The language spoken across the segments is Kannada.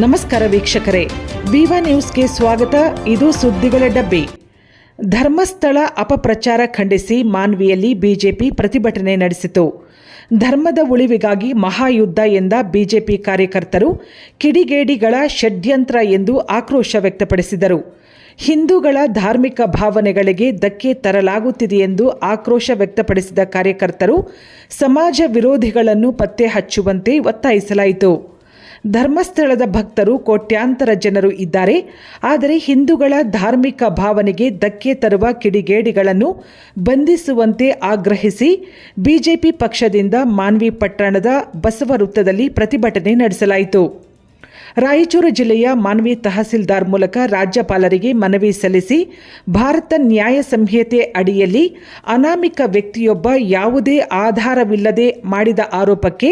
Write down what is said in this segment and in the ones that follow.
ನಮಸ್ಕಾರ ವೀಕ್ಷಕರೇ. ವಿವಾ ನ್ಯೂಸ್ಗೆ ಸ್ವಾಗತ. ಇದು ಸುದ್ದಿಗಳ ಡಬ್ಬಿ. ಧರ್ಮಸ್ಥಳ ಅಪಪ್ರಚಾರ ಖಂಡಿಸಿ ಮಾನ್ವಿಯಲ್ಲಿ ಬಿಜೆಪಿ ಪ್ರತಿಭಟನೆ ನಡೆಸಿತು. ಧರ್ಮದ ಉಳಿವಿಗಾಗಿ ಮಹಾಯುದ್ಧ ಎಂದ ಬಿಜೆಪಿ ಕಾರ್ಯಕರ್ತರು ಕಿಡಿಗೇಡಿಗಳ ಷಡ್ಯಂತ್ರ ಎಂದು ಆಕ್ರೋಶ ವ್ಯಕ್ತಪಡಿಸಿದರು. ಹಿಂದೂಗಳ ಧಾರ್ಮಿಕ ಭಾವನೆಗಳಿಗೆ ಧಕ್ಕೆ ತರಲಾಗುತ್ತಿದೆ ಎಂದು ಆಕ್ರೋಶ ವ್ಯಕ್ತಪಡಿಸಿದ ಕಾರ್ಯಕರ್ತರು ಸಮಾಜ ವಿರೋಧಿಗಳನ್ನು ಪತ್ತೆ ಹಚ್ಚುವಂತೆ ಒತ್ತಾಯಿಸಲಾಯಿತು. ಧರ್ಮಸ್ಥಳದ ಭಕ್ತರು ಕೋಟ್ಯಾಂತರ ಜನರು ಇದ್ದಾರೆ. ಆದರೆ ಹಿಂದೂಗಳ ಧಾರ್ಮಿಕ ಭಾವನೆಗೆ ಧಕ್ಕೆ ತರುವ ಕಿಡಿಗೇಡಿಗಳನ್ನು ಬಂಧಿಸುವಂತೆ ಆಗ್ರಹಿಸಿ ಬಿಜೆಪಿ ಪಕ್ಷದಿಂದ ಮಾನ್ವಿ ಪಟ್ಟಣದ ಬಸವ ವೃತ್ತದಲ್ಲಿ ಪ್ರತಿಭಟನೆ ನಡೆಸಲಾಯಿತು. ರಾಯಚೂರು ಜಿಲ್ಲೆಯ ಮಾನ್ವಿ ತಹಸೀಲ್ದಾರ್ ಮೂಲಕ ರಾಜ್ಯಪಾಲರಿಗೆ ಮನವಿ ಸಲ್ಲಿಸಿ ಭಾರತ ನ್ಯಾಯ ಸಂಹಿತೆ ಅಡಿಯಲ್ಲಿ ಅನಾಮಿಕ ವ್ಯಕ್ತಿಯೊಬ್ಬ ಯಾವುದೇ ಆಧಾರವಿಲ್ಲದೆ ಮಾಡಿದ ಆರೋಪಕ್ಕೆ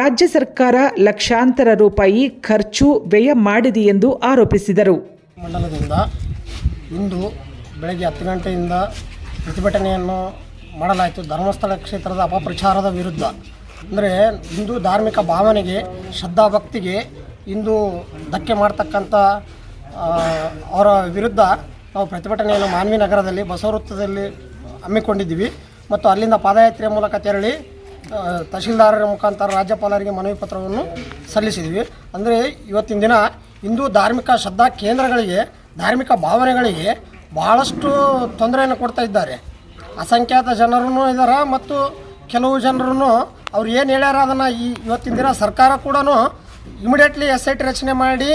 ರಾಜ್ಯ ಸರ್ಕಾರ ಲಕ್ಷಾಂತರ ರೂಪಾಯಿ ಖರ್ಚು ವ್ಯಯ ಮಾಡಿದೆ ಎಂದು ಆರೋಪಿಸಿದರು. ಮಂಡಲದಿಂದ ಇಂದು ಬೆಳಗ್ಗೆ ಹತ್ತು ಗಂಟೆಯಿಂದ ಪ್ರತಿಭಟನೆಯನ್ನು ಮಾಡಲಾಯಿತು. ಧರ್ಮಸ್ಥಳ ಕ್ಷೇತ್ರದ ಅಪಪ್ರಚಾರದ ವಿರುದ್ಧ. ಅಂದರೆ ಹಿಂದೂ ಧಾರ್ಮಿಕ ಭಾವನೆಗೆ, ಶ್ರದ್ಧಾ ಭಕ್ತಿಗೆ ಇಂದು ಧಕ್ಕೆ ಮಾಡ್ತಕ್ಕಂಥ ಅವರ ವಿರುದ್ಧ ನಾವು ಪ್ರತಿಭಟನೆಯನ್ನು ಮಾನ್ವಿ ನಗರದಲ್ಲಿ, ಬಸವವೃತ್ತದಲ್ಲಿ ಹಮ್ಮಿಕೊಂಡಿದ್ದೀವಿ. ಮತ್ತು ಅಲ್ಲಿಂದ ಪಾದಯಾತ್ರೆಯ ಮೂಲಕ ತೆರಳಿ ತಹಶೀಲ್ದಾರರ ಮುಖಾಂತರ ರಾಜ್ಯಪಾಲರಿಗೆ ಮನವಿ ಪತ್ರವನ್ನು ಸಲ್ಲಿಸಿದ್ವಿ ಅಂದರೆ ಇವತ್ತಿನ ದಿನ ಹಿಂದೂ ಧಾರ್ಮಿಕ ಶ್ರದ್ಧಾ ಕೇಂದ್ರಗಳಿಗೆ, ಧಾರ್ಮಿಕ ಭಾವನೆಗಳಿಗೆ ಭಾಳಷ್ಟು ತೊಂದರೆಯನ್ನು ಕೊಡ್ತಾ ಇದ್ದಾರೆ. ಅಸಂಖ್ಯಾತ ಜನರೂ ಇದ್ದಾರೆ ಮತ್ತು ಕೆಲವು ಜನರು ಅವ್ರು ಏನು ಹೇಳ್ಯಾರ ಅದನ್ನು ಈ ಇವತ್ತಿನ ದಿನ ಸರ್ಕಾರ ಕೂಡ ಇಮಿಡಿಯೇಟ್ಲಿ ಎಸ್ ಐ ಟಿ ರಚನೆ ಮಾಡಿ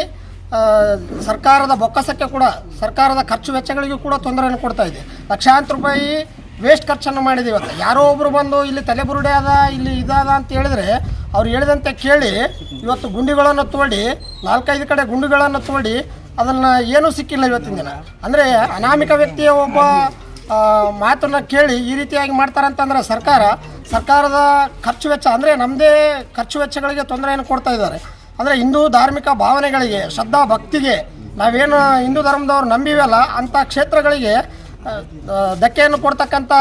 ಸರ್ಕಾರದ ಬೊಕ್ಕಸಕ್ಕೆ ಕೂಡ, ಸರ್ಕಾರದ ಖರ್ಚು ವೆಚ್ಚಗಳಿಗೂ ಕೂಡ ತೊಂದರೆಯನ್ನು ಕೊಡ್ತಾ ಇದೆ. ಲಕ್ಷಾಂತರ ರೂಪಾಯಿ ವೇಸ್ಟ್ ಖರ್ಚನ್ನು ಮಾಡಿದೆ ಇವತ್ತು. ಯಾರೋ ಒಬ್ಬರು ಬಂದು ಇಲ್ಲಿ ತಲೆಬುರುಡೆ ಅದ, ಇಲ್ಲಿ ಇದಾದ ಅಂತ ಹೇಳಿದ್ರೆ, ಅವ್ರು ಹೇಳಿದಂತೆ ಕೇಳಿ, ಇವತ್ತು ಗುಂಡಿಗಳನ್ನು ತೋಡಿ, ನಾಲ್ಕೈದು ಕಡೆ ಗುಂಡಿಗಳನ್ನು ತೋಡಿ, ಅದನ್ನು ಏನೂ ಸಿಕ್ಕಿಲ್ಲ ಇವತ್ತಿನ ದಿನ. ಅಂದರೆ ಅನಾಮಿಕ ವ್ಯಕ್ತಿಯ ಒಬ್ಬ ಮಾತನ್ನ ಕೇಳಿ ಈ ರೀತಿಯಾಗಿ ಮಾಡ್ತಾರಂತಂದ್ರೆ ಸರ್ಕಾರ, ಸರ್ಕಾರದ ಖರ್ಚು ವೆಚ್ಚ, ಅಂದರೆ ನಮ್ಮದೇ ಖರ್ಚು ವೆಚ್ಚಗಳಿಗೆ ತೊಂದರೆಯನ್ನು ಕೊಡ್ತಾ ಇದ್ದಾರೆ. ಅಂದರೆ ಹಿಂದೂ ಧಾರ್ಮಿಕ ಭಾವನೆಗಳಿಗೆ, ಶ್ರದ್ಧಾ ಭಕ್ತಿಗೆ, ನಾವೇನು ಹಿಂದೂ ಧರ್ಮದವ್ರು ನಂಬಿವಲ್ಲ, ಅಂಥ ಕ್ಷೇತ್ರಗಳಿಗೆ ಧಕ್ಕೆಯನ್ನು ಕೊಡ್ತಕ್ಕಂಥ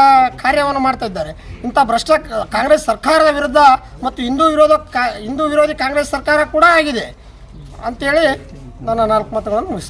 ಕಾರ್ಯವನ್ನು ಮಾಡ್ತಾ ಇದ್ದಾರೆ. ಇಂಥ ಭ್ರಷ್ಟ ಕಾಂಗ್ರೆಸ್ ಸರ್ಕಾರದ ವಿರುದ್ಧ ಮತ್ತು ಹಿಂದೂ ವಿರೋಧ ಕಾ, ಹಿಂದೂ ವಿರೋಧಿ ಕಾಂಗ್ರೆಸ್ ಸರ್ಕಾರ ಕೂಡ ಆಗಿದೆ. ಅಂತೇಳಿ ನನ್ನ ನಾಲ್ಕು ಮಾತುಗಳನ್ನು ಮುಗಿಸ್ತೀನಿ.